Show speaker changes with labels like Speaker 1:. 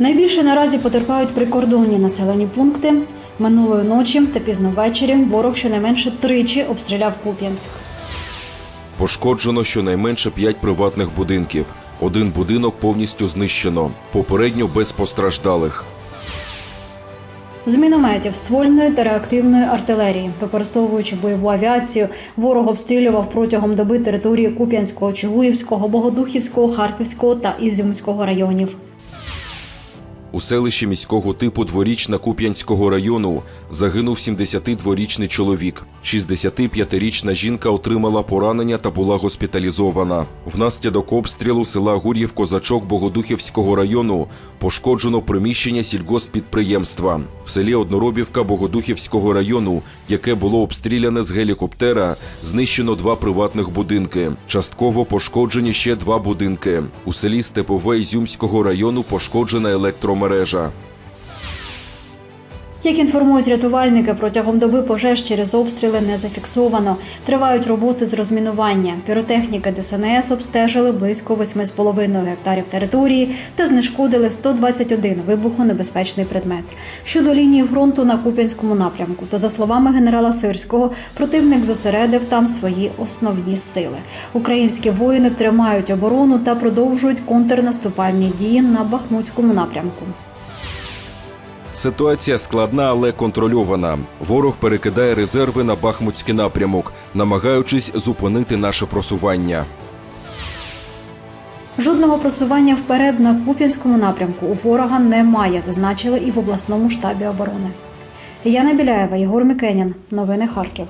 Speaker 1: Найбільше наразі потерпають прикордонні населені пункти. Минулої ночі та пізно ввечері ворог щонайменше тричі обстріляв Куп'янськ.
Speaker 2: Пошкоджено щонайменше п'ять приватних будинків. Один будинок повністю знищено. Попередньо без постраждалих.
Speaker 1: З мінометів ствольної та реактивної артилерії, використовуючи бойову авіацію, ворог обстрілював протягом доби території Куп'янського, Чугуївського, Богодухівського, Харківського та Ізюмського районів.
Speaker 2: У селищі міського типу дворічна Куп'янського району загинув 72-річний чоловік. 65-річна жінка отримала поранення та була госпіталізована. Внаслідок обстрілу села Гур'їв Козачок Богодухівського району пошкоджено приміщення сільгоспідприємства. В селі Одноробівка Богодухівського району, яке було обстріляне з гелікоптера, знищено два приватних будинки. Частково пошкоджені ще два будинки. У селі Степове Ізюмського району пошкоджена електромережа мережа.
Speaker 1: Як інформують рятувальники, протягом доби пожеж через обстріли не зафіксовано. Тривають роботи з розмінування. Піротехніки ДСНС обстежили близько 8,5 гектарів території та знешкодили 121 вибухонебезпечний предмет. Щодо лінії фронту на Куп'янському напрямку, то за словами генерала Сирського, противник зосередив там свої основні сили. Українські воїни тримають оборону та продовжують контрнаступальні дії на Бахмутському напрямку.
Speaker 2: Ситуація складна, але контрольована. Ворог перекидає резерви на Бахмутський напрямок, намагаючись зупинити наше просування.
Speaker 1: Жодного просування вперед на Куп'янському напрямку у ворога немає, зазначили і в обласному штабі оборони. Яна Біляєва, Єгор Мікенін. Новини Харків.